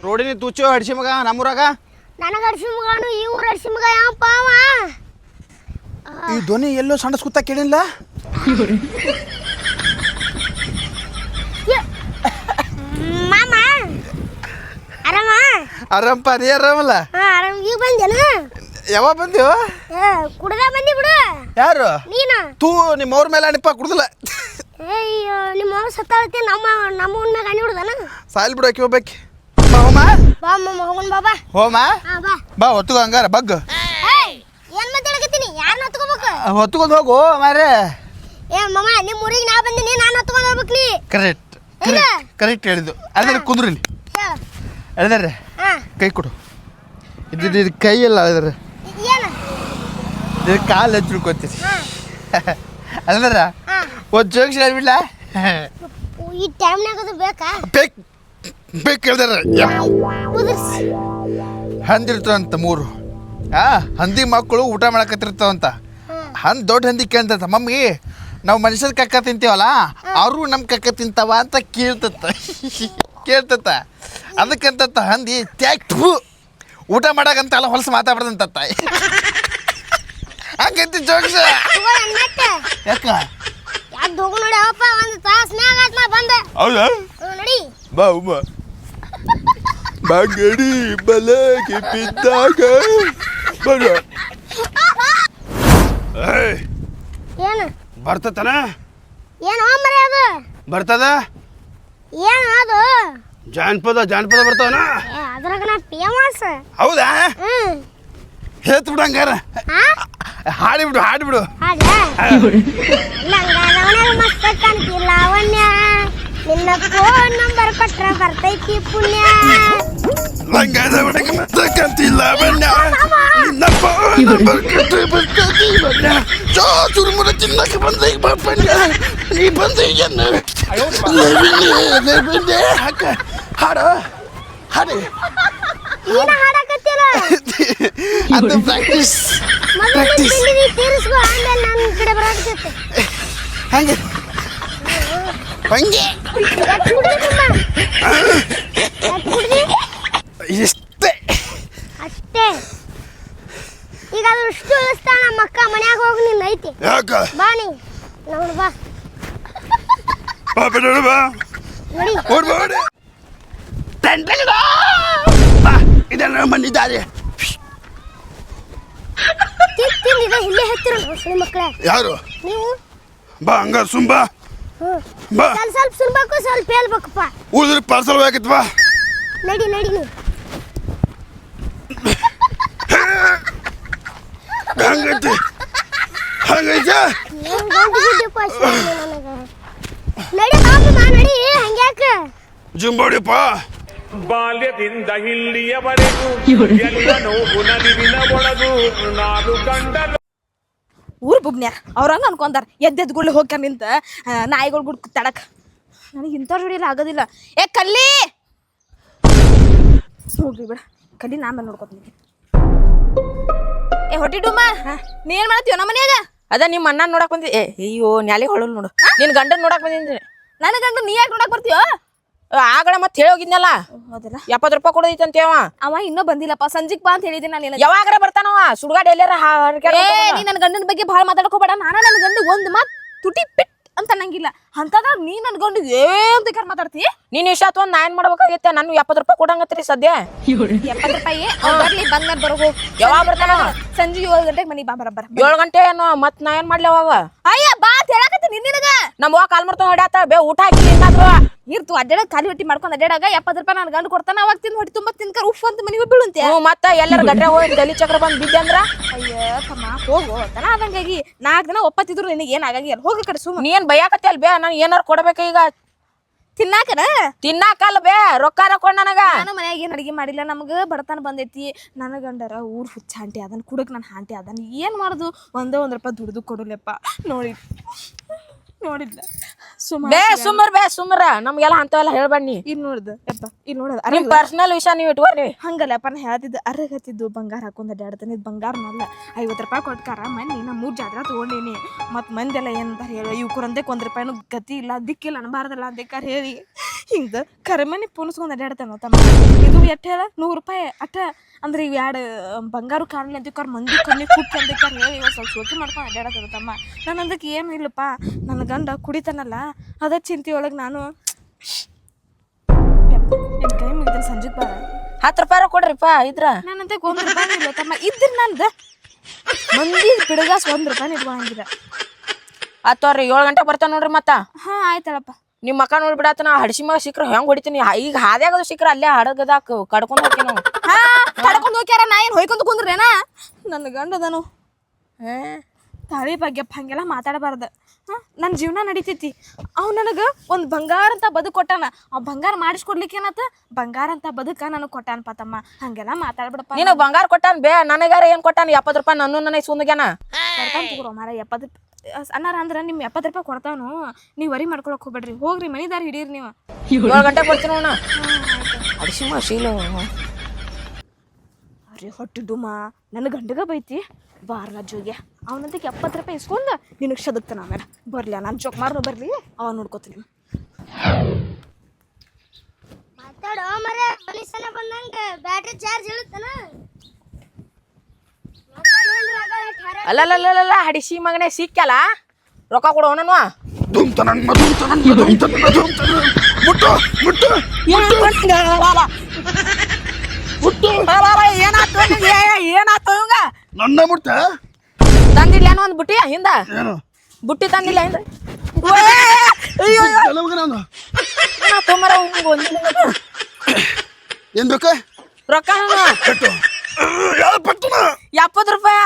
Speaker 1: ರೋಡಿನ ತುಚ್ಚು ಹಡ್ಸಿ ಮಗ ನಮ್ಮೂರಾಗ?
Speaker 6: ನನಗ ಹಡ್ಸಿ ಮಗನು ಈ ಊರ ಹಡ್ಸಿ ಮಗ ಯಾವಪ್ಪ ಅವ?
Speaker 1: ಈ ಧ್ವನಿ ಎಲ್ಲೋ ಸಣ್ಣ ಕೂತ ಕೇಳಿಲ್ಲ
Speaker 6: ಮಾಮ ಆರಾಮ?
Speaker 1: ಆರಾಮಪ್ಪ ನೀ ಆರಾಮಲ್ಲ?
Speaker 6: ಆರಾಮ್. ಈಗ ಬಂದೇನ
Speaker 1: ಯಾವಾಗ
Speaker 6: ಬಂದ್ಯೋ? ಕುಡ್ದ ಬಂದಿ ಬಿಡು.
Speaker 1: ಯಾರು?
Speaker 6: ನೀನು?
Speaker 1: ತೂ ನಿಮ್ಮ ಅವ್ರ ಮೇಲೆ ಅಣಿಪ ಕುಡ್ದಿಲ್ಲ.
Speaker 6: ಅಯ್ಯೋ ನಿಮ್ಮ ಅವ್ವ ಸತ್ತಾಳತಿ ನಮ್ಮ ನಮ್ಮ ಮ್ಯಾಗ ಅಣಿ ಬಿಡುದನ
Speaker 1: ಸಾಯಿಲ್ ಬಿಡು ಆಕಿ ಹೋಗ್ಬೇಕು ಹೋಮ.
Speaker 6: ಬಾ ಮಮ್ಮ ಹೋಗೋಣ ಬಾಬಾ
Speaker 1: ಹೋಮ.
Speaker 6: ಬಾ.
Speaker 1: ಬಾ ಹೊತ್ತುಗೋ ಹಂಗಾರ
Speaker 6: ಏಯ್ ಏನ್ ಮಾತಾಡಕತ್ತೀನಿ ಯಾರನ್ನ ಹತ್ಕೋಬೇಕು?
Speaker 1: ಹೊತ್ಕೊಂಡು ಹೋಗು ಮಾರೇ
Speaker 6: ಏ ಮಮ್ಮ ನಿಮ್ಮ ಊರಿಗೆ ನಾ ಬಂದಿನಿ ನಾನು ಹತ್ಕೊಂಡು ಹೋಗ್ಬೇಕು ನೀ.
Speaker 1: ಕರೆಕ್ಟ್. ಕರೆಕ್ಟ್ ಹೇಳಿದ್ದು. ಅದ್ರ ಕುಂದ್ರಿ
Speaker 6: ಹಾ.
Speaker 1: ಕೈ ಕೊಡು. ಇದು ಇದು ಕೈ ಇಲ್ಲ
Speaker 6: ಏನು?
Speaker 1: ಇದು ಕಾಲು ಹಚ್ಚಿಡ್ಕೊತೀರಿ
Speaker 6: ಹಾ.
Speaker 1: ಅಲ್ಲದ್ರ?
Speaker 6: ಹಾ.
Speaker 1: ಒಂದು ಜೋಕ್ಸ್ ಹೇಳ್ಬಿಡ್ಲ
Speaker 6: ಈ ಟೈಮ್ನಾಗ ಅದು ಬೇಕಾ?
Speaker 1: ಬೇಕ್ ಬೇಕ್ ಹೇಳಿದಾರೆ
Speaker 6: ಕುದಿರ್ಸಿ.
Speaker 1: ಹಂದಿರ್ತಾವಂತ ಮೂರು. ಆ ಹಂದಿ ಮಕ್ಕಳು ಊಟ ಮಾಡಕತ್ತಿರ್ತಾವಂತ. ಹಂದ್ ದೊಡ್ಡ ಹಂದಿ ಕೇಳ್ತಂತ ಮಮ್ಮಿ ನಾವು ಮನುಷ್ಯರ ಕಕ್ಕ ತಿಂತೀವಲ್ಲ ಅವರು ನಮ್ಮ ಕಕ್ಕ ತಿಂತಾವ ಅಂತ ಕೇಳ್ತತ್ತ. ಕೇಳ್ತತ್ತ. ಅದಕ್ಕಂತ ಹಂದಿ ತ್ಯಾಕ್ ಊಟ ಮಾಡಕಂತ ಅಲ್ಲ ಹೊಲಸು ಮಾತಾಡ್ದಂತ ತಾಯಿ ಹಂಗಂತಿ ಜೋಕ್ಸ? ಯಾಕ?
Speaker 6: ಯಾಕೆ ನೋಡಿ ಅವಪ್ಪ ಒಂದು ತಾಸು ಮ್ಯಾಗ ಆತ್ ನಾ ಬಂದೆ.
Speaker 7: ಹೌದಾ?
Speaker 6: ಹ್ಞೂ ನಡಿ.
Speaker 7: ಬಾ ಉಮ್ಮ ಬಂಗಡಿ ಬಲಗೆ ಬಿದ್ದಾಗ ಬರ.
Speaker 6: ಏನು?
Speaker 1: ಬರ್ತತನ?
Speaker 6: ಏನು ಮರೆ ಅದು?
Speaker 1: ಬರ್ತದ?
Speaker 6: ಏನು ಅದು?
Speaker 1: ಜಾನಪದ ಜಾನಪದ ಬರ್ತಾವನ?
Speaker 6: ಏ ಅದ್ರಾಗ ನಾ ಫೇಮಸ್
Speaker 1: ಹೌದಾ?
Speaker 6: ಹ್ಞೂ
Speaker 1: ಹೇಳ್ತು ಬಿಡು ಹಂಗಾರ
Speaker 6: ಹಾಂ
Speaker 1: ಹಾಡಿಬಿಡು ಹಾಡಿಬಿಡು
Speaker 6: ಹಾಡಿ ಬಿಡು. ಮಸ್ತ್ ಕಾಣ್ತಿ ಲಾವಣ್ಯ ನಿನ್ನ ಫೋನ್ ನಂಬರ್ ಕೊಟ್ರ ಬರ್ತೈತಿ ಪುಣ್ಯ.
Speaker 1: ಬಣ್ಣ ನಿನ್ನ ಫೋನ್ ನಂಬರ್ ಕೊಟ್ರೆ ಬರ್ತೈತಿ ಬಣ್ಣ. ಜೋ ಚುರುಮುರ ತಿನ್ನಕ್ಕೆ ಬಂದೆ ಬಾ ಬಣ್ಣ. ನೀ ಬಂದೆ ಎನ್ನ. ಲೆವಿನೆ, ಲೆವಿನೆ. ಹಾಕ. ಹಾಡಿ.
Speaker 6: ಏನ ಹಾಡಕತ್ತೀರ?
Speaker 1: ಅದು ಪ್ರಾಕ್ಟೀಸ್ ಪ್ರಾಕ್ಟೀಸ್
Speaker 6: ತೀರಿಸ್ಕೊ ಆಮೇಲೆ ನನ್ನ ಕಡೆ ಬರಾಕತ್ತೈತೆ
Speaker 1: ಹಂಗೆ? ಹಂಗೆ? ಇಷ್ಟೇ.
Speaker 6: ಅಷ್ಟೇ. ಈಗ ಅದು ಇಷ್ಟು ಇಳಿಸ್ತಾ ನಮ್ಮ ಅಕ್ಕ ಮನ್ಯಾಗ ಹೋಗಿ ನಿನ್ನ ಐತಿ. ಬಾ ನೀ. ನೋಡು ಬಾ.
Speaker 1: ಬಾ ಬಾ. ನೋಡು. ಬಾ ನೋಡಿ ನೋಡು ಇದನ್ನ ಬಂದಿದ್ದಾರೆ
Speaker 6: ಇಲ್ಲೇ ಹತ್ತಿರ ಮಕ್ಕಳೇ.
Speaker 1: ಯಾರು?
Speaker 6: ನೀವು?
Speaker 1: ಬಾ ಹಂಗ ಸುಂಬ ಬಾ.
Speaker 6: ಸ್ವಲ್ಪ ಸ್ವಲ್ಪ ಸುಲ್ಬೇಕು ಸ್ವಲ್ಪ ಹೇಳ್ಬೇಕಪ್ಪ.
Speaker 1: ಉಳಿದ್ರೆ ಪಾರ್ಸಲ್ ಬೇಕಿತ್ತು ಬಾ.
Speaker 6: ನಡಿ ನಡಿ ನೀವು.
Speaker 1: ಹಂಗೈತಿ? ಹಂಗೈತೆ?
Speaker 6: ನಡಿ ನಡಿ ಹಂಗ್ಯಾಕ?
Speaker 1: ಜುಂಬೋಡಿಪ್ಪ.
Speaker 4: ಬಾಲ್ಯದಿಂದ ಇಲ್ಲಿಯವರೆಗೂ ಎಲ್ಲ ನೋವು ನಲಿವಿನ ಒಳಗೂ ನಾನು ಕಂಡಲು
Speaker 2: ಊರ್ ಬುಬ್ನ್ಯಾರ ಅವ್ರಂಗ ಅನ್ಕೊಂತಾರ ಎದ್ದೆದ್ ಗುಳ್ಳಿ ಹೋಗ್ಯಾರ ನಿಂತ ನಾಯಿಗಳು ಗುಡ್ ತಡಕ್. ನನಗೆ ಇಂಥವ್ರ ಜೋಡಿ ಆಗೋದಿಲ್ಲ. ಏ ಕಲ್ಲಿ! ಹೋಗ್ರಿ ಬಿಡ. ಕಲ್ಲಿ ನಾ ಮೇಲೆ ನೋಡ್ಕೊತೀನಿ. ಏ ಹೊಟ್ಟಿ ಡೂಮ ನೀ ಏನ್ ಮಾಡ್ತೀವ ನಮ್ಮ ಮನ್ಯಾಗ?
Speaker 5: ಅದ ನಿಮ್ಮ ಅಣ್ಣ ನೋಡಕ್ ಬಂದಿ ಏ ಅಯ್ಯೋ ನ್ಯಾಲಿ ಹೊಳಲ್ ನೋಡು. ನಿನ್ ಗಂಡನ್ ನೋಡಕ್ ಬಂದಿದ್ದೀನಿ.
Speaker 2: ನನ್ನ ಗಂಡ ನೀ ಯಾಕೆ ನೋಡಕ್ ಬರ್ತೀಯೋ?
Speaker 5: ಆಗಡ ಮತ್ತೆ ಹೇಳೋಗಿದ್ನಲ್ಲ
Speaker 2: ಹೌದಲ್ಲ.
Speaker 5: ಎಪ್ಪತ್ತು ರೂಪಾಯಿ ಕೊಡೋದೈತಂತೆ ಅವ.
Speaker 2: ಅವ ಇನ್ನೂ ಬಂದಿಲ್ಲಪ್ಪ. ಸಂಜಿಕ್ ಬಾ ಅಂತ ಹೇಳಿದ್ದೀನಿ ನಾನು ನಿನಗೆ.
Speaker 5: ಯಾವಾಗರ ಬರ್ತಾನವ? ಸುಡ್ಗಾಡ್ ಎಲ್ಲಾರ
Speaker 2: ಏ ನೀ ನನ್ನ ಗಂಡನ ಬಗ್ಗೆ ಭಾಳ ಮಾತಾಡ್ಕೋಬೇಡ. ನಾನು ನನ್ನ ಗಂಡ ಒಂದ್ ಮಾತು ತುಟಿ ಪಿಟ್ ಅಂತ ನಂಗಿಲ್ಲ ಅಂತಂದ್ರ ನೀ ನನ್ನ ಗಂಡ ಏನ್ ಬೇಕಾದ್ರೆ ಮಾತಾಡ್ತಿ?
Speaker 5: ನೀನ್ ಇಷ್ಟ ಒಂದ್ ನಾ ಏನ್ ಮಾಡ್ಬೇಕಾಗೈತೆ? ನಾನು ಎಪ್ಪತ್ತು ರೂಪಾಯಿ ಕೊಡಂಗತ್ರಿ ಸದ್ಯ.
Speaker 2: ಎಪ್ಪತ್ತು ರೂಪಾಯಿ ಅವ್ನ್ ಬರ್ಲಿ ಬಂದ್ಮೇಲೆ
Speaker 5: ಯಾವಾಗ ಬರ್ತಾನ?
Speaker 2: ಸಂಜೆ ಏಳು ಗಂಟೆಗೆ ಮನಿ ಬಾ ಬರಬ್ಬರ
Speaker 5: ಏಳು ಗಂಟೆ ಏನು ಮತ್ ನಾ ಏನ್ ಮಾಡ್ಲಿ ಅವಾಗ?
Speaker 2: ಅಯ್ಯ ಬಾ ಅಂತ ಹೇಳಕತ್ತಿ ನಿನ್ನ
Speaker 5: ನಮ್ಮ ಕಾಲ್ ಮಾಡ್ತಾವ ಹೊಡ್ಯಾತ ಬೇ ಊಟ ಹಾಕಿ ಏನಾದ್ರು
Speaker 2: ಇರ್ತು ಅಡ್ಡಾಡ ಖಾಲಿ ಹೊಟ್ಟಿ ಮಾಡ್ಕೊಂಡು ಅಡ್ಡಾಡಾಗ ಎಪ್ಪತ್ತು ರೂಪಾಯಿ ನಾನು ಗಂಡು ಕೊಡ್ತಾನ ಅವಾಗ ತಿಂದು ಹೊಟ್ಟಿ ತುಂಬ ತಿನ್ಕರ್ ಉಫ್ ಅಂತ ಮನೆಗೆ ಬೀಳುಂತೆ
Speaker 5: ಹ್ಞೂ ಮತ್ತ ಎಲ್ಲರ ಗಡ್ರೆ ಹೋಗಿ ಗಲಿ ಚಕ್ರ ಬಂದ್ ಬಿದ್ದೆ ಅಂದ್ರ?
Speaker 2: ಅಯ್ಯ ತಮ್ಮ ಹೋಗು ತನ ಆದಂಗಾಗಿ ನಾಲ್ಕು ದಿನ ಒಪ್ಪತ್ತಿದ್ರು ನಿನಗೆ ಏನ್ ಅಲ್ಲಿ ಹೋಗಿ ಕಡೆ ಸುಮ್ಮನೆ
Speaker 5: ನೀನು ಏನ್ ಬೈಯಾಕತ್ತೆ ಅಲ್ ಬೇ ನಾನು ಏನಾರ ಕೊಡ್ಬೇಕ ಈಗ?
Speaker 2: ತಿನ್ನಾಕನ?
Speaker 5: ತಿನ್ನಾಕಲ್ಲ ಬೇ ರೊಕ್ಕ ಕೊಡ್ ನನಗ.
Speaker 2: ನಾನು ಮನ್ಯಾಗ ಏನು ಅಡಿಗೆ ಮಾಡಿಲ್ಲ ನಮ್ಗೆ ಬಡತನ ಬಂದೈತಿ. ನನ್ನ ಗಂಡರ ಊರ್ ಹುಚ್ಚ ಆಂಟಿ ಅದನ್ನ ಕುಡಕ್ ನಾನು ಹಾಂಟಿ ಅದನ್ನ ಏನ್ ಮಾಡುದು? ಒಂದೇ ಒಂದ್ ರೂಪಾಯಿ ದುಡ್ದು ಕೊಡಲಪ್ಪ. ನೋಡಿ. ನೋಡಿದ್ಲ. ಸುಮ್ಮ
Speaker 5: ಬೇ ಸುಮ್ಮರ್ ಬೇ ಸುಮ್ಮರ ನಮ್ಗೆಲ್ಲ ಅಂತವೆಲ್ಲ ಹೇಳ್ಬಣ್ಣಿ
Speaker 2: ಇಲ್ಲಿ ನೋಡ್ದು ಯಪ್ಪ ಇಲ್ಲಿ ನೋಡೋದು.
Speaker 5: ನಿಮ್ ಪರ್ಸನಲ್ ವಿಷಯ ನೀವು ಇಟ್ಕೋರಿ
Speaker 2: ಹಂಗಲ್ಲಪ್ಪ ನಾ ಹೇಳ್ತಿದ್ದು ಅರ್ಗತ್ತಿದ್ದು ಬಂಗಾರ ಹಾಕೊಂಡ್ ಅಡ್ಡಾಡ್ತಾನೆ ಇದು ಬಂಗಾರನಲ್ಲ ಐವತ್ತು ರೂಪಾಯಿ ಕೊಟ್ಕಾರ ಮನಿ ನಾ ಮೂರು ಜಾತ್ರೆ ತೊಗೊಂಡೇನಿ. ಮತ್ತು ಮಂದೆಲ್ಲ ಏನಂತಾರೆ ಹೇಳಿ ಇವ್ಕರಂತೆ ಒಂದ್ ರೂಪಾಯಿನೂ ಗತಿ ಇಲ್ಲ ದಿಕ್ಕಿಲ್ಲ ಅನ್ಬಾರ್ದಲ್ಲ ಅಂದೇಕಾರ ಹೇಳಿ. ಹಿಂಗೆ ಕರೆಮನಿ ಪುನಸ್ಕೊಂಡ್ ಅಡ್ಡಾಡ್ತಾನ ತಮ್ಮ. ಇದು ಎಟ್ಟು ಹೇಳ? ನೂರು ರೂಪಾಯಿ ಅಟ್ಟ ಅಂದ್ರೆ ಇವು ಎರಡು ಬಂಗಾರ ಕಾಣಲಿ ಅಂತಿಕ್ಕಾರ ಮಂದಿ ಕಣ್ಣಿ ಕುಟ್ಟಿ ಅಂತಿಕ್ಕಾರ ಹೇಳಿ ಇವಾಗ ಸ್ವಲ್ಪ ಸೋಕಿ ಮಾಡ್ಕೊಂಡು ಅಡ್ಡಾಡತ್ತದ ತಮ್ಮ. ನಾನು ಅದಕ್ಕೆ ಏನು ಇಲ್ಲಪ್ಪ ನನ್ನ ಗಂಡ ಕುಡಿತಾನಲ್ಲ ಅದ ಚಿಂತೆ ಒಳಗೆ ನಾನು ನಿನ್ನ ಕೈ ಮುಗಿದ್ರೆ ಸಂಜೆಗೆ ಬಾರ
Speaker 5: ಹತ್ತು ರೂಪಾಯಿ ಕೊಡ್ರಿಪ್ಪ ಇದ್ರ?
Speaker 2: ನಾನಂತ ಒಂದು ರೂಪಾಯಿ ಇಲ್ಲ ತಮ್ಮ ಇದ್ರ ನಂದ ಮಂದಿ ಬಿಡಗಾಸ್ ಒಂದ್ ರೂಪಾಯಿ ಇಟ್ಕೊಳಂಗಿಲ್ಲ
Speaker 5: ಹತ್ತವ್ರಿ ಏಳು ಗಂಟೆ ಬರ್ತಾನೆ ನೋಡ್ರಿ ಮತ್ತ.
Speaker 2: ಹಾ ಆಯ್ತಳಪ್ಪ
Speaker 5: ನಿಮ್ ಮಕ್ಕ ನೋಡ್ಬಿಡತ್ತ ನಾ ಹಡಸಿ ಮಗ ಸಿಕ್ಕ್ರ ಹೆಂಗ್ ಹೊಡಿತೀನಿ? ಈಗ ಹಾದ್ಯಾಗದು ಸಿಕ್ಕ್ರ ಅಲ್ಲೇ ಹಡಗದಾಕ ಕಡ್ಕೊಂಡ್ ಹೋಗ್ತೀನಿ
Speaker 2: ಹಾ ಕಡ್ಕೊಂಡು ಹೋಗ್ಯಾರ ನಾ ಏನು ಹೊಯ್ಕೊಂತ ಕುಂದ್ರೇನ ನನ್ನ ಗಂಡದನು. ತಾಳಿ ಬಗ್ಗೆ ಹಂಗೆಲ್ಲ ಮಾತಾಡಬಾರ್ದ. ಹಾಂ ನನ್ನ ಜೀವನ ನಡೀತೈತಿ. ಅವ್ ನನಗೆ ಒಂದು ಬಂಗಾರ ಅಂತ ಬದುಕು ಕೊಟ್ಟಾನ. ಅವ್ ಬಂಗಾರ ಮಾಡಿಸ್ಕೊಡ್ಲಿಕ್ಕೆ ಏನತ್ತ ಬಂಗಾರ ಅಂತ ಬದುಕ ನನಗೆ ಕೊಟ್ಟಾನ ತಮ್ಮ ಹಂಗೆಲ್ಲ ಮಾತಾಡ್ಬಿಡಪ್ಪ.
Speaker 5: ನಿನಗ್ ಬಂಗಾರ ಕೊಟ್ಟಾನ ಬೇ ನನಗಾರ ಏನ್ ಕೊಟ್ಟಾನ? ಎಪ್ಪತ್ತು ರೂಪಾಯಿ ನನ್ನ ನನಗೆ ಸುಂದಗ್ಯಾನ.
Speaker 2: ಮಾರ ಎಪ್ಪತ್ತು ಅನ್ನಾರ ಅಂದ್ರೆ ನಿಮ್ಮ ಎಪ್ಪತ್ತು ರೂಪಾಯಿ ಕೊಡ್ತಾನು ನೀವು ವರಿ ಮಾಡ್ಕೊಳಕ್ ಹೋಗ್ಬೇಡ್ರಿ. ಹೋಗ್ರಿ ಮನಿದಾರ ಹಿಡೀರಿ ನೀವು.
Speaker 5: ಏಳು ಗಂಟೆ ಕೊಡ್ತೀನಿ ಅಣ್ಣ ಹಡಿಸಿ ಶೀಲ.
Speaker 2: ಅರೆ ಹೊಟ್ಟೆ ಡುಮ ನನ್ನ ಗಂಡಗ ಬೈತಿ. ಬಾರ್ಲ ಜೋಗೆ. ಅವನಂತಕ್ಕೆ ಎಪ್ಪತ್ತು ರೂಪಾಯಿ ಇಸ್ಕೊಂಡು ನಿನಗೆ ಶದಕ್ತಾನ ಆಮೇಲೆ ಬರಲಿ ನಾನು ಜೋಕ್ ಮಾರ್ನು ಬರಲಿ. ಅವ ನೋಡ್ಕೋತೀನಿ
Speaker 6: ಮಾತಾಡೋ ಮರ ಬಂದಂಗ. ಬ್ಯಾಟ್ರಿ ಚಾರ್ಜ್ ಇಳುತ್ತನ?
Speaker 5: ಅಲ್ಲಲ್ಲಲ್ಲ ಹಡಿಸಿ ಮಗನೇ ಸಿಕ್ಕಲ್ಲ ರೊಕ್ಕ ಕೊಡು ಅವನನು ಏನಾತು ಏನಾತು ಇವಂಗ?
Speaker 1: ನನ್ನ ಮುಟ್ಟ?
Speaker 5: ತಂದಿಲ್ಲ ಏನೋ ಒಂದು ಬುಟ್ಟಿ ಹಿಂದ? ಬುಟ್ಟಿ ತಂದಿಲ್ಲ ಹಿಂದ?
Speaker 1: ಏನ್
Speaker 5: ರೊಕ್ಕ
Speaker 1: ಪೆಟ್ಟು ಯಾವ
Speaker 5: ಎಪ್ಪತ್ತು ರೂಪಾಯ?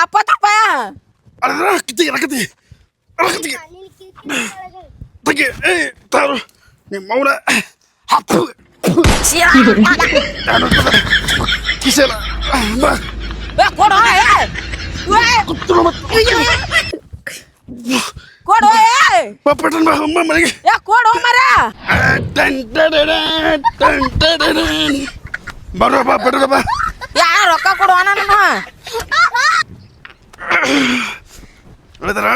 Speaker 5: ಎಪ್ಪತ್ತು ರೂಪಾಯ?
Speaker 1: ಅದ್ರ ರಕತಿ ರಕತಿ ರಕತಿ ತಗಿ ಏ ತಾರು ನಿಮ್ಮ ಮೌನ ಹಪ್ಪು ಕಿಸೆಲ
Speaker 5: ಕೊಡು
Speaker 1: ಕುತ್ತಲು ಮತ್ತೆ.
Speaker 5: ಕೊಡು.
Speaker 1: ಪಪ್ಪಟನ್ ಬಾ ಅಮ್ಮ ಮನೆಗೆ.
Speaker 5: ಕೊಡು ಮರ.
Speaker 1: ಟನ್ ಟಡಡ ಟನ್ ಟಡಡನ್. ಬರೋ ಬಾ ಯಾರ ಬಾ.
Speaker 5: ಯಾ ರೊಕ್ಕ ಕೊಡುವ ನಾನು
Speaker 1: ಹೇಳಿದ್ರ?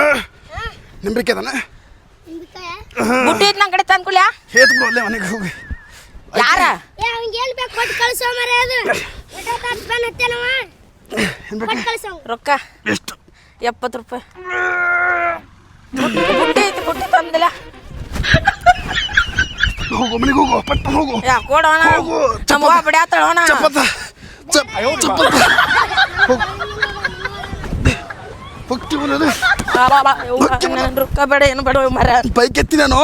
Speaker 1: ನಿಂಬಿಕೆ ಅದಾನ?
Speaker 5: ಬುಟ್ಟಿ ನನ್ನ ನನ್ ಕಡೆ ತಂದ್ಕೊಳ್ಯಾ
Speaker 1: ಹೇತ್ ಬಿಡು ಅಲ್ಲೇ ಮನೆಗೆ ಹೋಗಿ.
Speaker 5: ಯಾರ? ರೊಕ್ಕ?
Speaker 1: ಎಷ್ಟು?
Speaker 5: ಎಪ್ಪತ್ತು ರೂಪಾಯಿ. ಬುಟ್ಟಿ ಐತಿ ಬುಟ್ಟಿ ತಂದಿಲ್ಲ.
Speaker 1: ಹೋಗು ಮನೆಗೆ ಹೋಗು ಪಟ್ಟ ಹೋಗು.
Speaker 5: ಯಾ ಕೊಡೋಣ
Speaker 1: ಹೋಗು,
Speaker 5: ಚಪ್ಪ ಬಡಿಯಾತಾಳೋಣ
Speaker 1: ಚಪ್ಪತ್ತ ಚಪ್ಪ ಚಪ್ಪತ್ತ. ಹೋಗು. ಹೋಗ್ತೀವಿ ಅನ್ನೋದು
Speaker 5: ರೊಕ್ಕ ಬೇಡ ಏನು ಬೇಡ ಮರ.
Speaker 1: ಬೈಕ್ ಎತ್ತಿ ನಾನು.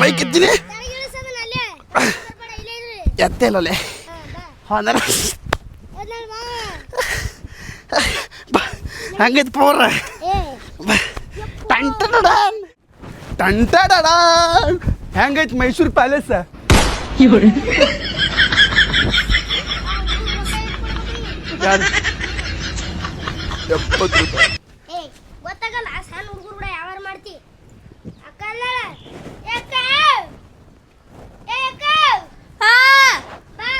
Speaker 1: ಬೈಕ್ ಎತ್ತೀನಿ. ಎತ್ತೆ ಇಲ್ಲಲೆ ಹೋದ್ರೆ. ಹಂಗೈತಿ
Speaker 6: ಏ.
Speaker 1: ಟಂಟಡಡಾನ್.
Speaker 8: ಟಂಟಡಡಾನ್. ಹೆಂಗೈತಿ ಮೈಸೂರು ಪ್ಯಾಲೇಸ್?
Speaker 6: ಗೊತ್ತಾಗಲ್ಲ ಸಣ್ಣ ಹುಡುಗರು ಕೂಡ ಯಾವಾರ ಮಾಡ್ತಿ. ಅಕ್ಕ ಅಲ್ಲಲ್ಲ ಏ ಅಕ್ಕ! ಏ ಅಕ್ಕ!
Speaker 2: ಹಾ!
Speaker 6: ಬಾ.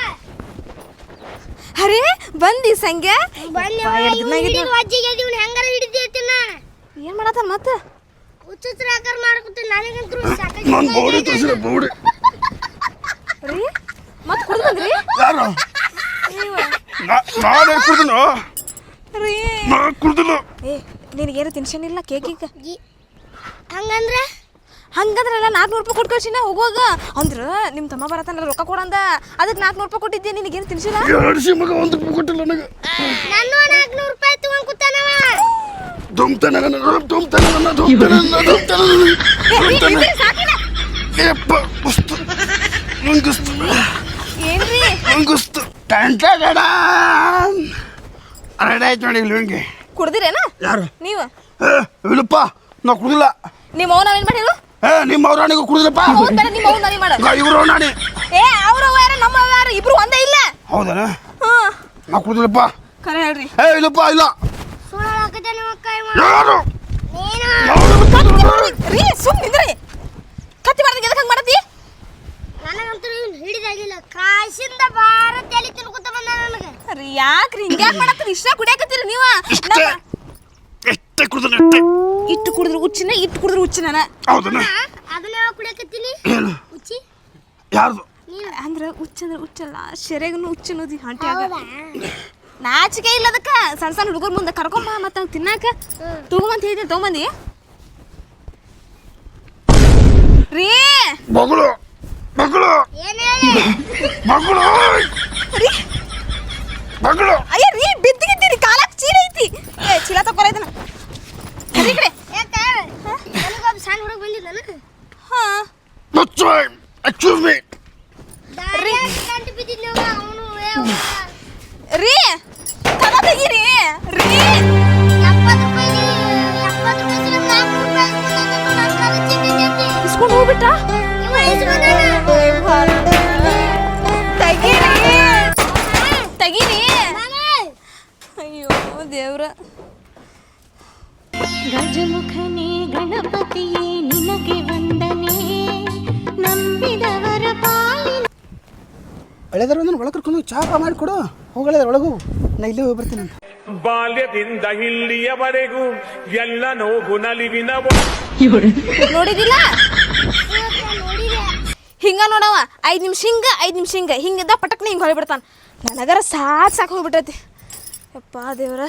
Speaker 2: ಅರೆ ಬಂದಿ ಸಂಗ್ಯಾ
Speaker 6: ಬಂದಿ ಹೆಂಗಾರ ಹಿಡಿದಿರ್ತೀನಿ ನಾನು
Speaker 2: ಏನ್ ಮಾಡತ್ತ ಮತ್ತ?
Speaker 6: ಹುಚ್ಚುಚ್ರ ಆಕಾರ ಮಾಡ್ಕೊತೀನಿ. ನನಗಂತೂ
Speaker 1: ನಾನು ಬೋಡಿ
Speaker 6: ಸಾಕಾಗಿ
Speaker 1: ತೋರಿಸಿದ ಬೋಡಿ
Speaker 2: ರೀ? ಮತ್ ಕುಡ್ದು ಬಂದ್ರಿ
Speaker 1: ಯಾರು ನಾನೇ ಕುಡ್ದನು?
Speaker 2: ರೀ.
Speaker 1: ನಾ ಕುಡ್ದಿಲ್ಲ
Speaker 2: ಏ ನಿನಗೇನು ಟೆನ್ಷನ್ ಇಲ್ಲ? ಕೇಕಿಗೆ
Speaker 6: ಹಂಗಂದ್ರೆ?
Speaker 2: ಹಂಗಂದ್ರಲ್ಲ ನಾಲ್ಕುನೂರು ರೂಪಾಯಿ ಕೊಟ್ಟು ಕಳ್ಸಿನ ಹೋಗುವಾಗ? ಅಂದ್ರೆ ನಿಮ್ಮ ತಮ್ಮ ಬರತ್ತಲ್ಲ ರೊಕ್ಕ ಕೊಡಂದ? ಅದಕ್ಕೆ ನಾಲ್ಕುನೂರು ರೂಪಾಯಿ ಕೊಟ್ಟಿದ್ದೆ ನಿನಗೇನು ತಿನ್ಸಿಲ್ಲ
Speaker 1: ಎರಡು ಒಂದು ರೂಪಾಯಿ ಕೊಟ್ಟಿಲ್ಲ ನನಗೆ.
Speaker 6: ನಾನು ನಾಲ್ಕುನೂರು ರೂಪಾಯಿ ತಗೊಂಡ್ ಕೂತಾನವ.
Speaker 1: ನೋಡಿ ಹಿಂಗೆ
Speaker 2: ಕುಡ್ದಿರೇನ?
Speaker 1: ಯಾರು?
Speaker 2: ನೀವು?
Speaker 1: ಇಲ್ಲಪ್ಪ ನಾ ಕುಡಿದಿಲ್ಲ.
Speaker 2: ನಿಮ್ಮ ಅವ್ನ ನಾವೇನ್ ಮಾಡಿರು
Speaker 1: ಏ ನಿಮ್ಮ ಅವ್ರಾಣಿಗೂ ಕುಡಿದಿಲ್ಲಪ್ಪ.
Speaker 2: ಅವ್ನ್ ಬೇಡ ನಿಮ್ಮ ಅವ್ನ ನಾನೇ ಮಾಡ
Speaker 1: ಇವ್ರು ನಾಣಿ
Speaker 2: ಏ ಅವ್ರ ಯಾರ ನಮ್ಮ ಯಾರು? ಇಬ್ರು ಒಂದೇ ಇಲ್ಲ.
Speaker 1: ಹೌದಾ
Speaker 2: ಹಾ
Speaker 1: ನಾ ಕುಡಿದಿಲ್ಲಪ್ಪ.
Speaker 2: ಕರೆ ಹೇಳ್ರಿ.
Speaker 1: ಏ ಇಲ್ಲಪ್ಪ ಇಲ್ಲ.
Speaker 2: ರೀ ಸುಮ್ ನಿಂದ್ರಿ ಕತ್ತಿ ಮಾಡ್ದಂಗೆ ಎದಕ್ಕೆ ಹಂಗೆ ಮಾಡತ್ತಿ?
Speaker 6: ನನಗಂತೂ ಇವ್ನು ಹಿಡಿದಾಗಿಲ್ಲ ಕಾಸಿಂದ ಬಾರ ತಲೆ ತಿನ್ಕೊತ ಬಂದ ನನಗೆ.
Speaker 2: ರೀ ಯಾಕ್ರಿ? ಹಿಂಗ್ಯಾಕ್ ಮಾಡತ್ತೀರಿ? ಇಷ್ಟ ಕುಡಿಯಾಕತ್ತೀರಿ ನೀವ?
Speaker 1: ಇಷ್ಟೇ. ಎಷ್ಟೇ ಕುಡಿದ್ರೆ ಎಷ್ಟೇ.
Speaker 2: ಇಟ್ಟು ಕುಡಿದ್ರು ಉಚ್ಚಿನ ಇಟ್ಟು ಕುಡಿದ್ರು ಹುಚ್ಚಿನ
Speaker 1: ಹೌದನ
Speaker 6: ಅದನ್ನ ಯಾವಾಗ ಕುಡಿಯಕತ್ತೀನಿ? ಉಚ್ಚಿ
Speaker 1: ಯಾರ್ದು?
Speaker 2: ಅಂದ್ರ ಹುಚ್ಚ ಅಂದ್ರೆ ಹುಚ್ಚಲ್ಲ. ಶೆರೆಗನು ಉಚ್ಚನೋದಿ ಹಾಂಟಿ ಹಂಟ್ಯಾಗ ನಾಚಿಕೆ ಇಲ್ಲ ಅದಕ್ಕ ಸಣ್ಣ ಸಣ್ಣ ಹುಡುಗರ ಮುಂದೆ ಕರ್ಕೊಂಬ ಮತ್ತೆ ಅವ್ನು ತಿನ್ನಾಕ. ತಗೊಂಬಂತ ಹೇಳ್ತೀನಿ ತಗೊಂಬಂದಿ ರೀ.
Speaker 1: ಮಗಳು ಮಗಳು. ಮಗಳು.
Speaker 2: ರೀ.
Speaker 1: ಮಗಳು.
Speaker 2: ಅಯ್ಯ ರೀ ಬಿದ್ದಿಗಿದ್ದೀರಿ ಕಾಲಕ್ಕೆ ಚೀಲ ಐತಿ. ಏ ಚೀಲ ತಕೊರ ಇದನ್ನ. ಕರಿ ಕಡೆ.
Speaker 6: ನನಗೊಬ್ಬ ಸಣ್ಣ ಹುಡುಗ ಬಂದಿದ್ದ ನನಗೆ.
Speaker 2: ಹಾ.
Speaker 1: ಮುಚ್ಚು ಎಕ್ಸ್ಕ್ಯೂಸ್ ಮೀ
Speaker 2: ರೀ. ತೆಗೀರಿ ರೀ. ಇಸ್ಕೊಂಡು ಹೋಗ್ಬಿಟ್ಟ. ತೆಗೀರಿ. ತೆಗೀರಿ. ಅಯ್ಯೋ ದೇವ್ರ.
Speaker 3: ಗಜಮುಖನೇ ಗಣಪತಿಯೇ ನಿನಗೆ ವಂದನೆ. ನಂಬಿದವರ ಪಾಲಿನ
Speaker 1: ಹಳೆದಾರ ಒಂದು ಒಳಗೆ ಕರ್ಕೊಂಡು ಚಾಪ ಮಾಡಿ ಮಾಡಿಕೊಡು ಹೋಗಲೇ ಒಳಗು ನಾ ಇಲ್ಲೇ ಹೋಗಿ ಬರ್ತೀನಿ.
Speaker 4: ಬಾಲ್ಯದಿಂದ ಇಲ್ಲಿಯವರೆಗೂ ಎಲ್ಲ ನೋವು ನಲಿವಿನ
Speaker 2: ನೋಡಿದಿಲ್ಲ. ಹಿಂಗ ನೋಡವ ಐದ್ ನಿಮಿಷ ಹಿಂಗ ಐದ್ ನಿಮಿಷ ಹಿಂಗ. ಹಿಂಗಿದ್ದ ಪಟಕ್ನ ಹಿಂಗೆ ಹೊಳಿಬಿಡ್ತಾನ ನನಗರ ಸಾಕ್ ಸಾಕು ಹೋಗ್ಬಿಟ್ಟೈತಿ. ಯಪ್ಪ ದೇವ್ರ.